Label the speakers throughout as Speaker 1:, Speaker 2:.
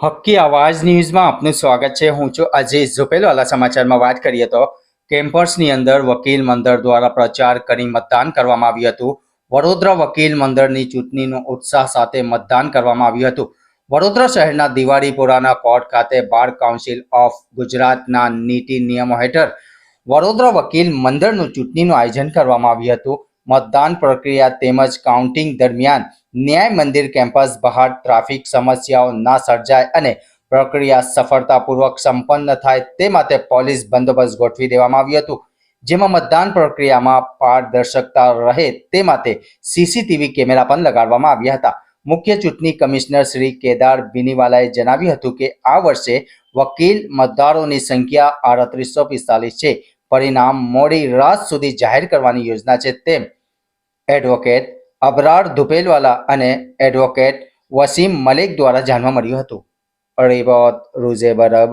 Speaker 1: હક્કી આવાજ ન્યૂઝમાં આપનું સ્વાગત છે. હું છું અજીઝ ઝુપેલવાલા સમાચારમાં વાત કરીએ તો કેમ્પસની અંદર વકીલ મંડળ દ્વારા પ્રચાર કરી મતદાન કરવામાં આવ્યું હતું. વડોદરા વકીલ મંડળની ચૂંટણીનો ઉત્સાહ સાથે મતદાન કરવામાં આવ્યું હતું. વડોદરા શહેરના દિવાળીપુરાના કોર્ટ ખાતે બાર કાઉન્સિલ ઓફ ગુજરાતના નીતિ નિયમો હેઠળ વડોદરા વકીલ મંડળનું ચૂંટણીનું આયોજન કરવામાં આવ્યું હતું. મતદાન પ્રક્રિયા તેમજ કાઉન્ટિંગ દરમિયાન ન્યાય મંદિર કેમ્પસ બહાર ટ્રાફિક સમસ્યાઓ ના સર્જાય અને પ્રક્રિયા સફળતાપૂર્વક સંપન્ન થાય તે માટે પોલીસ બંદોબસ્ત ગોઠવી દેવામાં આવ્યું હતું, જેમાં મતદાન પ્રક્રિયામાં પારદર્શકતા રહે તે માટે સીસીટીવી કેમેરા પણ લગાડવામાં આવ્યા હતા. મુખ્ય ચૂંટણી કમિશનર શ્રી કેદાર બિનીવાલાએ જણાવ્યું હતું કે આ વર્ષે વકીલ મતદારોની સંખ્યા આડત્રીસો પિસ્તાલીસ છે. પરિણામ મોડી રાત સુધી જાહેર કરવાની યોજના છે તેમ એડવોકેટ અબરાર ધુપેલવાલા અને એડવોકેટ વસીમ મલિક દ્વારા જાણવા મળ્યું હતું. રિપોર્ટ રૂઝે બરબ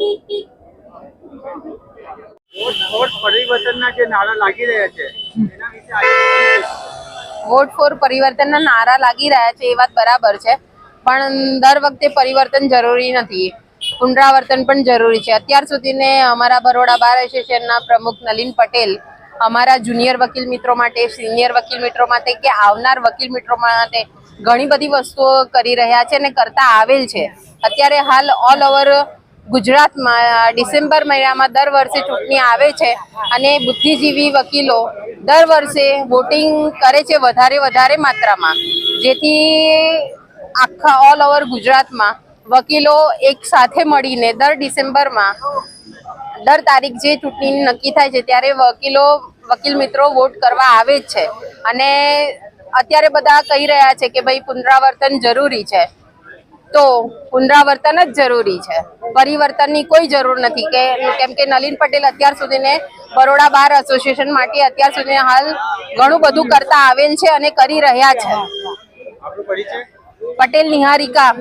Speaker 2: પાંચ number managing committee
Speaker 3: vote for પરિવર્તનના નારા લાગી રહ્યા છે એ વાત બરાબર છે પણ દર વખતે પરિવર્તન જરૂરી નથી. પુનરાવર્તન પણ જરૂરી છે. અત્યાર સુધીને અમારા બરોડા બાર એસોસિએશનના પ્રમુખ નલિન પટેલ અમારા જુનિયર વકીલ મિત્રો માટે સિનિયર વકીલ મિત્રો માટે કે આવનાર વકીલ મિત્રો માટે ઘણી બધી વસ્તુઓ કરી રહ્યા છે અને કરતા આવેલ છે. અત્યારે હાલ ઓલ ઓવર ગુજરાતમાં ડિસેમ્બર મહિનામાં દર વર્ષે ચૂંટણી આવે છે અને બુદ્ધિજીવી વકીલો દર વર્ષે વોટિંગ કરે છે વધારે વધારે માત્રામાં. જેથી આખા ઓલ ઓવર ગુજરાતમાં વકીલો એક સાથે મળીને દર ડિસેમ્બરમાં, દર તારીખ જે ચૂંટણી નક્કી થાય છે ત્યારે વકીલો, વકીલ મિત્રો વોટ કરવા આવે જ છે. અને અત્યારે બધા કહી રહ્યા છે કે ભાઈ પુનરાવર્તન જરૂરી છે. તો પુનરાવર્તન જ જરૂરી છે. પરિવર્તનની કોઈ જરૂર નથી કે કેમ કે નલિન પટેલ અત્યાર સુધીને બરોડા બાર એસોસિએશન માટે અત્યાર સુધી હાલ ઘણું બધું કરતા આવેલ છે અને કરી રહ્યા છે. પટેલ નિહારિકા.